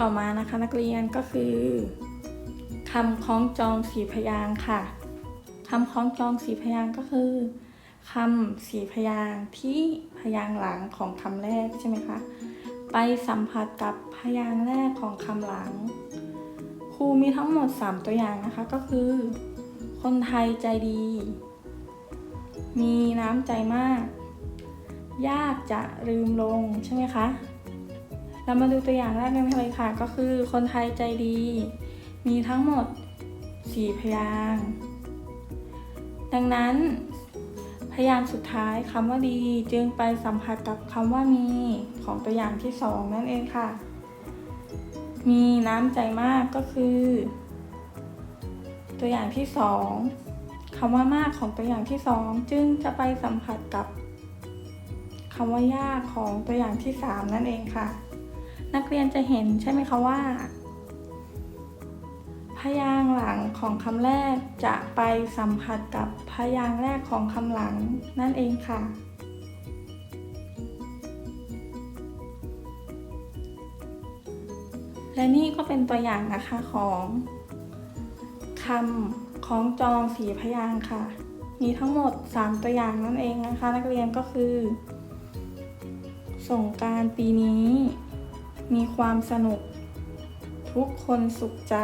ต่อมานะคะนักเรียนก็คือคำคล้องจองสีพยางค่ะคำคล้องจองสีพยางก็คือคำสีพยางที่พยางหลังของคำแรกใช่ไหมคะ ไปสัมผัสกับพยางแรกของคำหลัง ครูมีทั้งหมด 3 ตัวอย่างนะคะก็คือ คนไทยใจดี มีน้ำใจมาก ยากจะลืมลงใช่ไหมคะ เรามาดูตัวอย่างแรกกันเลยค่ะ ก็คือคนไทยใจดี มีทั้งหมด 4 พยางค์ดังนั้น พยางค์สุดท้ายคำว่าดี จึงไปสัมผัสกับคำว่ามีของตัวอย่างที่สองนั่นเองค่ะ มีน้ำใจมากก็คือ ตัวอย่างที่สองคำว่ามากของตัวอย่างที่สองจึงจะไปสัมผัสกับคำว่ายากของตัวอย่างที่สามนั่นเองค่ะ นักเรียนจะเห็นใช่ไหมคะว่า พยางค์หลังของคำแรกจะไปสัมผัสกับพยางค์แรกของคำหลังนั่นเองค่ะ และนี่ก็เป็นตัวอย่างนะคะของคำคล้องจองสีพยางค์ค่ะ มีทั้งหมด 3 ตัวอย่างนั่นเองนะคะ นักเรียนก็คือ สงการปีนี้ มีความสนุก ทุกคนสุขใจ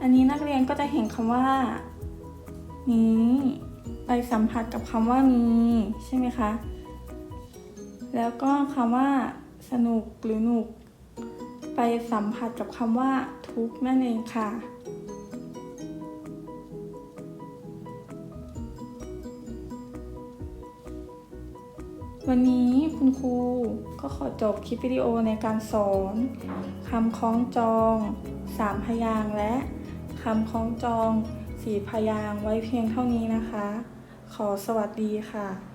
อันนี้นักเรียนก็จะเห็นคำว่า นี้ ไปสัมผัสกับคำว่ามีใช่ไหมคะ แล้วก็คำว่า สนุกหรือหนุก ไปสัมผัสกับคำว่าทุกนั่นเองค่ะ วันนี้คุณครูก็ขอจบคลิปวิดีโอในการสอนคำคล้องจองสามพยางและคำคล้องจองสี่พยางไว้เพียงเท่านี้นะคะ ขอสวัสดีค่ะ